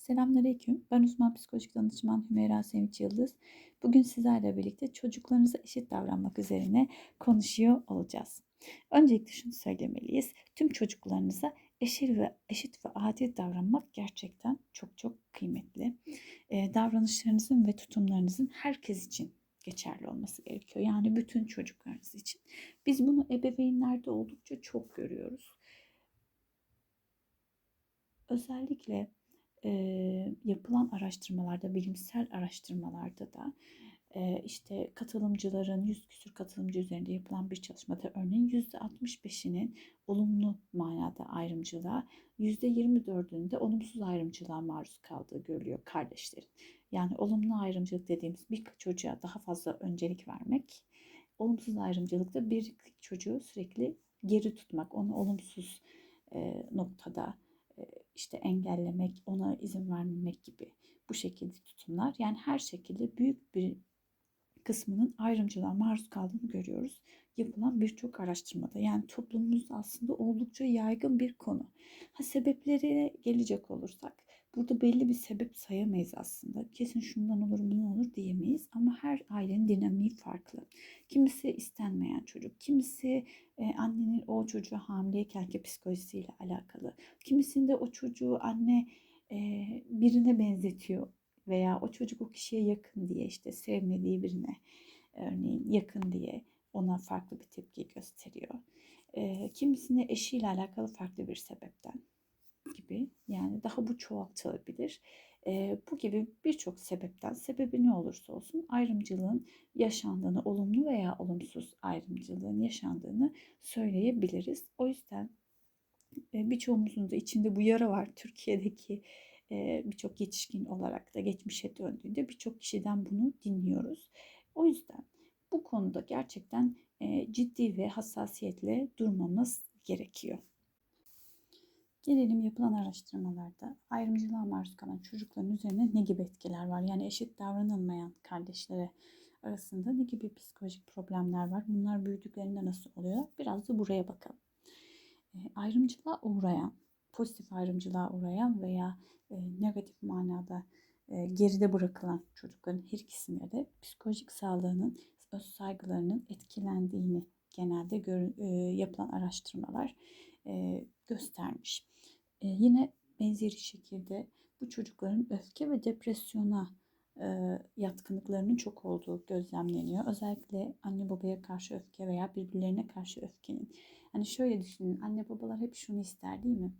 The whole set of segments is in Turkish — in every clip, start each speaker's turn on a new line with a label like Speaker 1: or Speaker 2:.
Speaker 1: Selamünaleyküm. Ben uzman psikolojik danışman Hümeyra Sevinç Yıldız. Bugün sizlerle birlikte çocuklarınıza eşit davranmak üzerine konuşuyor olacağız. Öncelikle şunu söylemeliyiz. Tüm çocuklarınıza eşit ve eşit ve adil davranmak gerçekten çok çok kıymetli. Ee, davranışlarınızın ve tutumlarınızın herkes için geçerli olması gerekiyor. Yani bütün çocuklarınız için. Biz bunu ebeveynlerde oldukça çok görüyoruz. Özellikle e, yapılan araştırmalarda, bilimsel araştırmalarda da e, işte katılımcıların, yüz küsür katılımcı üzerinde yapılan bir çalışmada örneğin %65'inin olumlu manada ayrımcılığa, %24'ünün de olumsuz ayrımcılığa maruz kaldığı görülüyor kardeşlerin. Yani olumlu ayrımcılık dediğimiz bir çocuğa daha fazla öncelik vermek, olumsuz ayrımcılıkta bir çocuğu sürekli geri tutmak, onu olumsuz e, noktada işte engellemek, ona izin vermemek gibi bu şekilde tutumlar. Yani her şekilde büyük bir kısmının ayrımcılığa maruz kaldığını görüyoruz. Yapılan birçok araştırmada. Yani toplumumuzda aslında oldukça yaygın bir konu. Ha sebeplerine gelecek olursak burada belli bir sebep sayamayız aslında. Kesin şundan olur bundan olur diyemeyiz ama her ailenin dinamiği farklı. Kimisi istenmeyen çocuk, kimisi e, annenin o çocuğu hamileykenki psikolojisiyle alakalı. Kimisinde o çocuğu anne e, birine benzetiyor veya o çocuk o kişiye yakın diye işte sevmediği birine örneğin yakın diye ona farklı bir tepki gösteriyor. E, kimisine eşiyle alakalı farklı bir sebepten gibi yani daha bu çoğaltılabilir. E, bu gibi birçok sebepten sebebi ne olursa olsun ayrımcılığın yaşandığını, olumlu veya olumsuz ayrımcılığın yaşandığını söyleyebiliriz. O yüzden e, birçoğumuzun da içinde bu yara var. Türkiye'deki e, birçok yetişkin olarak da geçmişe döndüğünde birçok kişiden bunu dinliyoruz. O yüzden bu konuda gerçekten e, ciddi ve hassasiyetle durmamız gerekiyor. Gelelim yapılan araştırmalarda ayrımcılığa maruz kalan çocukların üzerine ne gibi etkiler var? Yani eşit davranılmayan kardeşlere arasında ne gibi psikolojik problemler var? Bunlar büyüdüklerinde nasıl oluyor? Biraz da buraya bakalım. E, ayrımcılığa uğrayan, pozitif ayrımcılığa uğrayan veya e, negatif manada e, geride bırakılan çocukların her ikisinde de psikolojik sağlığının, öz saygılarının etkilendiğini genelde gör, yapılan araştırmalar göstermiş. Yine benzeri şekilde bu çocukların öfke ve depresyona yatkınlıklarının çok olduğu gözlemleniyor. Özellikle anne babaya karşı öfke veya birbirlerine karşı öfkenin. Hani şöyle düşünün anne babalar hep şunu ister değil mi?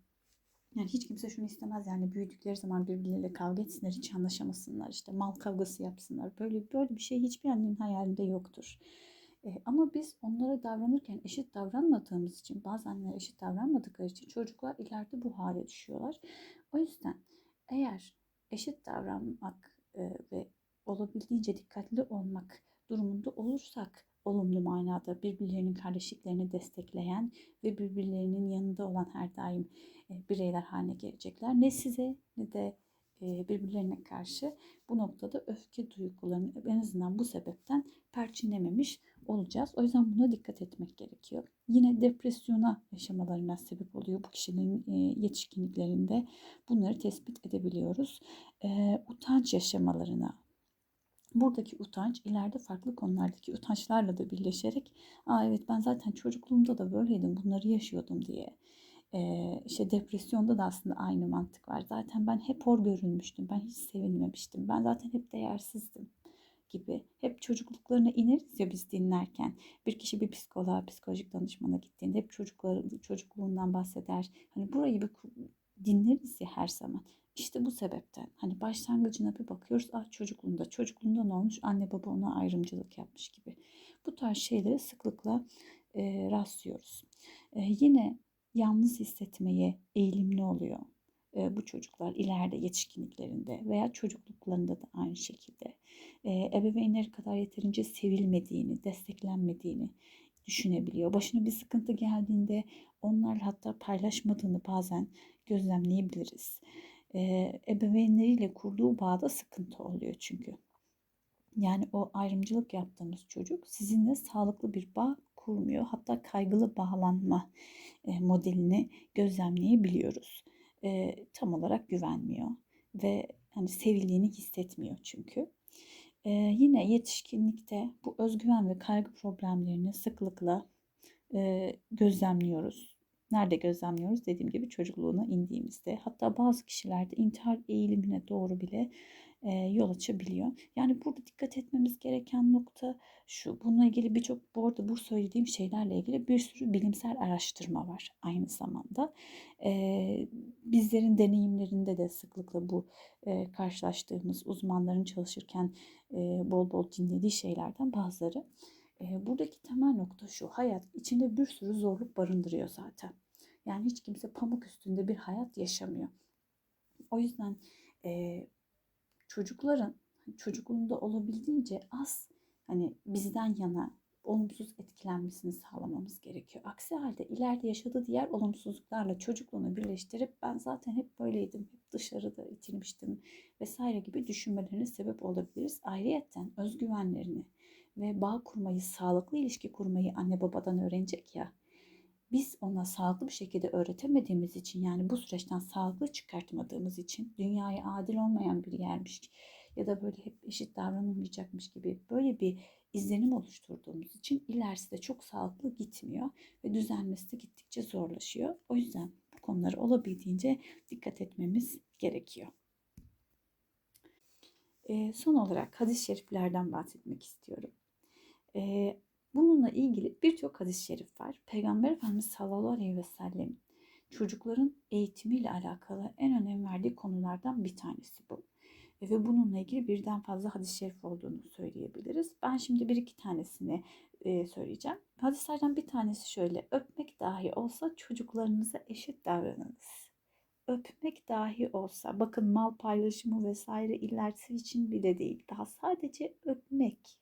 Speaker 1: Yani hiç kimse şunu istemez yani büyüdükleri zaman birbirleriyle kavga etsinler, hiç anlaşamasınlar, işte mal kavgası yapsınlar. Böyle böyle bir şey hiçbir annenin hayalinde yoktur. E, ama biz onlara davranırken eşit davranmadığımız için, bazı anneler eşit davranmadıkları için çocuklar ileride bu hale düşüyorlar. O yüzden eğer eşit davranmak e, ve olabildiğince dikkatli olmak durumunda olursak olumlu manada birbirlerinin kardeşliklerini destekleyen ve birbirlerinin yanında olan her daim e, bireyler haline gelecekler. Ne size ne de e, birbirlerine karşı bu noktada öfke duygularını en azından bu sebepten perçinlememiş olacağız. O yüzden buna dikkat etmek gerekiyor. Yine depresyona yaşamalarına sebep oluyor bu kişinin e, yetişkinliklerinde. Bunları tespit edebiliyoruz. Utanç yaşamalarına buradaki utanç ileride farklı konulardaki utançlarla da birleşerek Aa evet ben zaten çocukluğumda da böyleydim bunları yaşıyordum diye. Ee, işte depresyonda da aslında aynı mantık var. Zaten ben hep hor görülmüştüm. Ben hiç sevilmemiştim. Ben zaten hep değersizdim gibi. Hep çocukluklarına ineriz ya biz dinlerken. Bir kişi bir psikoloğa, psikolojik danışmana gittiğinde hep çocukları, çocukluğundan bahseder. Hani burayı bir dinleriz ya her zaman. İşte bu sebepten hani başlangıcına bir bakıyoruz. Ah çocukluğunda, çocukluğunda ne olmuş? Anne baba ona ayrımcılık yapmış gibi. Bu tarz şeylere sıklıkla e, rastlıyoruz. E, yine yalnız hissetmeye eğilimli oluyor bu çocuklar ileride yetişkinliklerinde veya çocukluklarında da aynı şekilde. E, ebeveynleri kadar yeterince sevilmediğini, desteklenmediğini düşünebiliyor. Başına bir sıkıntı geldiğinde onlar hatta paylaşmadığını bazen gözlemleyebiliriz ebeveynleriyle kurduğu bağda sıkıntı oluyor çünkü. Yani o ayrımcılık yaptığımız çocuk sizinle sağlıklı bir bağ kurmuyor. Hatta kaygılı bağlanma modelini gözlemleyebiliyoruz. E, tam olarak güvenmiyor. ve hani sevildiğini hissetmiyor çünkü. Ee, yine yetişkinlikte bu özgüven ve kaygı problemlerini sıklıkla e, gözlemliyoruz. Nerede gözlemliyoruz? Dediğim gibi çocukluğuna indiğimizde. Hatta bazı kişilerde intihar eğilimine doğru bile e, yol açabiliyor. Yani burada dikkat etmemiz gereken nokta şu. Bununla ilgili birçok bu arada bu söylediğim şeylerle ilgili bir sürü bilimsel araştırma var aynı zamanda. E, bizlerin deneyimlerinde de sıklıkla bu e, karşılaştığımız uzmanların çalışırken e, bol bol dinlediği şeylerden bazıları. E, buradaki temel nokta şu. Hayat içinde bir sürü zorluk barındırıyor zaten. Yani hiç kimse pamuk üstünde bir hayat yaşamıyor. O yüzden e, çocukların çocukluğunda olabildiğince az hani bizden yana olumsuz etkilenmesini sağlamamız gerekiyor. Aksi halde ileride yaşadığı diğer olumsuzluklarla çocukluğunu birleştirip ben zaten hep böyleydim, hep dışarıda itilmiştim vesaire gibi düşünmelerine sebep olabiliriz. Ayrıyeten özgüvenlerini ve bağ kurmayı, sağlıklı ilişki kurmayı anne babadan öğrenecek ya. Biz ona sağlıklı bir şekilde öğretemediğimiz için yani bu süreçten sağlıklı çıkartmadığımız için dünyaya adil olmayan bir yermiş ya da böyle hep eşit davranılmayacakmış gibi böyle bir izlenim oluşturduğumuz için ilerisi de çok sağlıklı gitmiyor ve düzelmesi de gittikçe zorlaşıyor. O yüzden bu konuları olabildiğince dikkat etmemiz gerekiyor. E, son olarak hadis-i şeriflerden bahsetmek istiyorum. E, bununla ilgili birçok hadis-i şerif var. Peygamber Efendimiz sallallahu aleyhi ve sellem çocukların eğitimiyle alakalı en önem verdiği konulardan bir tanesi bu. E, ve bununla ilgili birden fazla hadis-i şerif olduğunu söyleyebiliriz. Ben şimdi bir iki tanesini e, söyleyeceğim. Hadislerden bir tanesi şöyle. Öpmek dahi olsa çocuklarınıza eşit davranınız. Öpmek dahi olsa. Bakın mal paylaşımı vesaire ilerisi için bile değil. Daha sadece öpmek.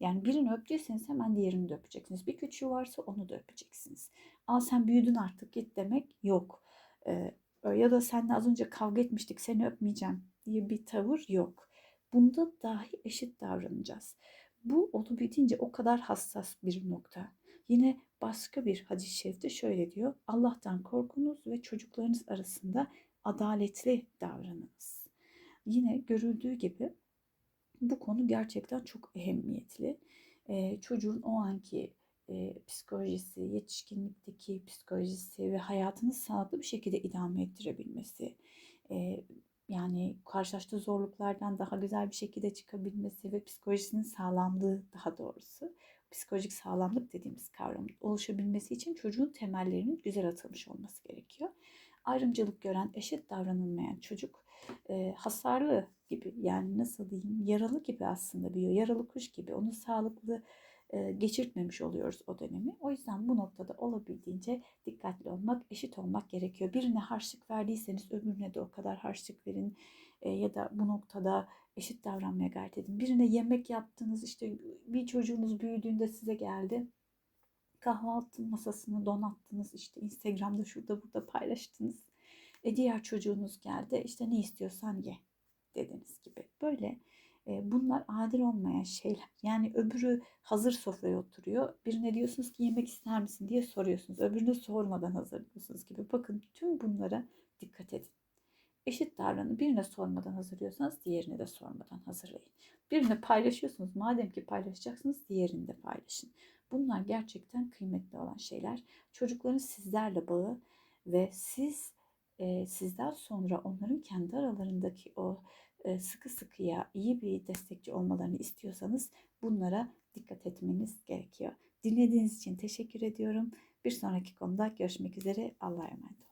Speaker 1: Yani birini öptüyseniz hemen diğerini de öpeceksiniz. Bir küçüğü varsa onu da öpeceksiniz. Aa sen büyüdün artık git demek yok. Ee, ya da seninle az önce kavga etmiştik seni öpmeyeceğim diye bir tavır yok. Bunda dahi eşit davranacağız. Bu olabildiğince o kadar hassas bir nokta. Yine başka bir hadis-i şerifte şöyle diyor. Allah'tan korkunuz ve çocuklarınız arasında adaletli davranınız. Yine görüldüğü gibi bu konu gerçekten çok ehemmiyetli. Ee, çocuğun o anki e, psikolojisi, yetişkinlikteki psikolojisi ve hayatını sağlıklı bir şekilde idame ettirebilmesi, e, yani karşılaştığı zorluklardan daha güzel bir şekilde çıkabilmesi ve psikolojisinin sağlamlığı daha doğrusu psikolojik sağlamlık dediğimiz kavram oluşabilmesi için çocuğun temellerinin güzel atılmış olması gerekiyor. Ayrımcılık gören, eşit davranılmayan çocuk e, hasarlı gibi yani nasıl diyeyim yaralı gibi aslında büyüyor. Yaralı kuş gibi onu sağlıklı e, geçirtmemiş oluyoruz o dönemi. O yüzden bu noktada olabildiğince dikkatli olmak, eşit olmak gerekiyor. Birine harçlık verdiyseniz öbürüne de o kadar harçlık verin e, ya da bu noktada eşit davranmaya gayret edin. Birine yemek yaptınız işte bir çocuğunuz büyüdüğünde size geldi. Kahvaltı masasını donattınız işte Instagram'da şurada burada paylaştınız. E diğer çocuğunuz geldi işte ne istiyorsan ye dediniz gibi. Böyle e, bunlar adil olmayan şeyler. Yani öbürü hazır sofraya oturuyor. Birine diyorsunuz ki yemek ister misin diye soruyorsunuz. Öbürüne sormadan hazırlıyorsunuz gibi. Bakın tüm bunlara dikkat edin. Eşit davranın. Birine sormadan hazırlıyorsanız diğerine de sormadan hazırlayın. Birine paylaşıyorsunuz. Madem ki paylaşacaksınız diğerini de paylaşın. Bunlar gerçekten kıymetli olan şeyler. Çocukların sizlerle bağı ve siz e, sizden sonra onların kendi aralarındaki o sıkı sıkıya iyi bir destekçi olmalarını istiyorsanız bunlara dikkat etmeniz gerekiyor. Dinlediğiniz için teşekkür ediyorum. Bir sonraki konuda görüşmek üzere. Allah'a emanet.